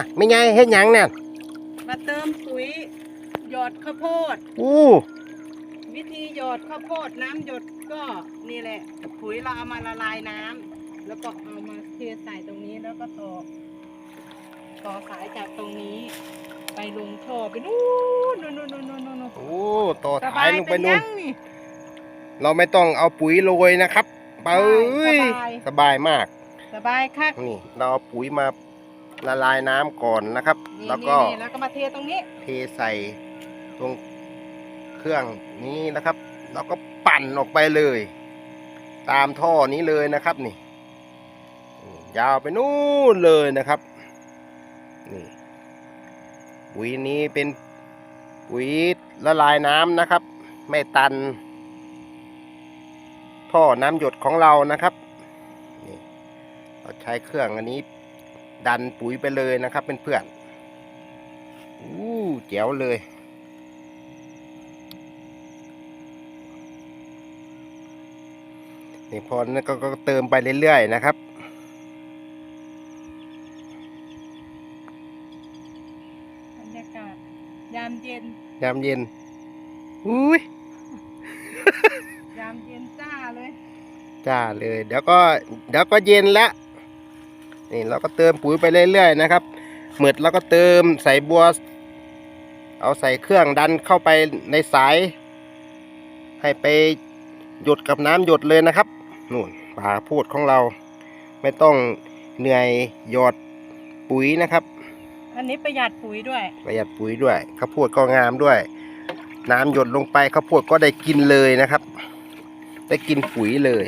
อะไม่ไงเฮ็ดหยังเนี่ยมาเติมปุ๋ยหยอดข้าวโพด อู้วิธีหยอดข้าวโพดน้ำหยดก็นี่แหละ ปุ๋ยเราเอามาละลายน้ำแล้วก็เอามาเทใส่ตรงนี้แล้วก็ต่อ ต่อสายจากตรงนี้ ไปลงท่อไปนู่นนู่นนู่นนู่นนู่นนู่นโอ้ต่อสท้าบายยลงไปไปนู่ยันงนี่ เราไม่ต้องเอาปุ๋ยโรยนะครับเป้ยสบาย สบายมาก สบายคักนี่ เราเอาปุ๋ยมา ละลายน้ำก่อนนะครับ นี่แล้วนี่ก็นี่แล้วก็มาเทตรงนี้ เทใส่ตรงเครื่องนี้นะครับ แล้วก็ปั่นออกไปเลย ตามท่อนี้เลยนะครับนี่ยาวไปนู่นเลยนะครับ นี่ ปุ๋ยนี้เป็นปุ๋ยละลายน้ำนะครับ ไม่ตัน ท่อน้ำหยดของเรานะครับนี่เราใช้เครื่องอันนี้ ดันปุ๋ยไปเลยนะครับเพื่อนๆอู้เจ๋วเลย นี่พอนั้นก็ก็เติมไปเรื่อยๆนะครับบรรยากาศยามเย็น ยามเย็น อุ้ย ยามเย็นจ้าเลย จ้าเลย เดี๋ยวก็ เดี๋ยวก็เย็นแล้ว นี่เราก็เติมปุ๋ยไปเรื่อยๆนะครับหมืดแล้วก็เติมใส่บัว เอาใส่เครื่องดันเข้าไปในสาย ให้ไปหยดกับน้ำหยดเลยนะครับนู่นป่าพูดของเรา ไม่ต้องเหนื่อยหยอดปุ๋ยนะครับ อันนี้ประหยัดปุ๋ยด้วย ประหยัดปุ๋ยด้วยข้าวโพดก็งามด้วย น้ำหยดลงไปข้าวโพดก็ได้กินเลยนะครับ ได้กินปุ๋ยเลย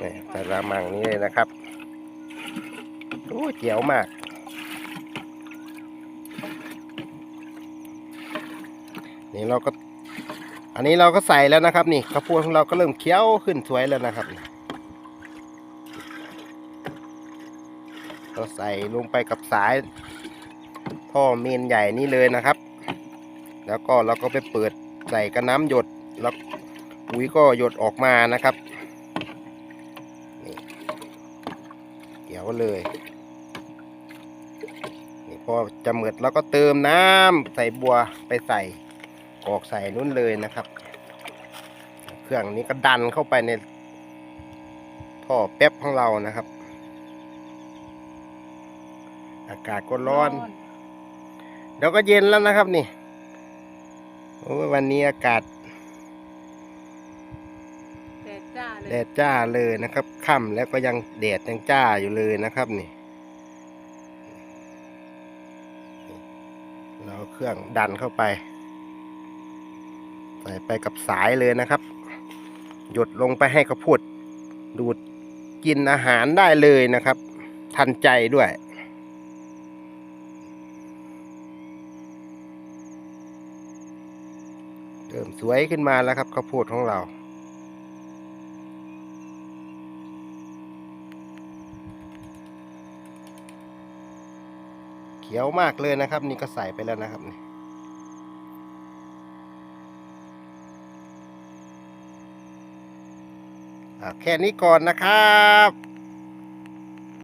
นี่ก่อแต่ละมังนี้เลยนะครับโอ้เจียวมาก นี่เราก็ อันนี้เราก็ใส่แล้วนะครับ นี่ข้าวโพดของเราก็เริ่มเคี้ยวขึ้นสวยแล้วนะครับเราใส่ลงไปกับสายท่อเมนใหญ่นี่เลยนะครับ แล้วก็เราก็ไปเปิดใส่กระน้ำหยดแล้วปุ๋ยก็หยดออกมานะครับ เดี๋ยวเลยนี่พอจะหมดแล้วก็เติมน้ำใส่บัวไปใส่กรอกใส่นู้นเลยนะครับ เครื่องนี้ก็ดันเข้าไปในท่อแป๊บของเรานะครับ อากาศก็ร้อน เดี๋ยวก็เย็นแล้วนะครับนี่โอ้ยวันนี้อากาศ แดดจ้าเล แดดจ้าเลยนะครับค่ำแล้วก็ยังแดดยังจ้าอยู่เลยนะครับนี่ เราเอาเครื่องดันเข้าไป ใส่ไปกับสายเลยนะครับ หยดลงไปให้กระพุดดูดกินอาหารได้เลยนะครับ ทันใจด้วยเริ่มสวยขึ้นมาแล้วครับข้าวโพดของเรา เขียวมากเลยนะครับ นี่ก็ใส่ไปแล้วนะครับนี่แค่นี้ก่อนนะครับ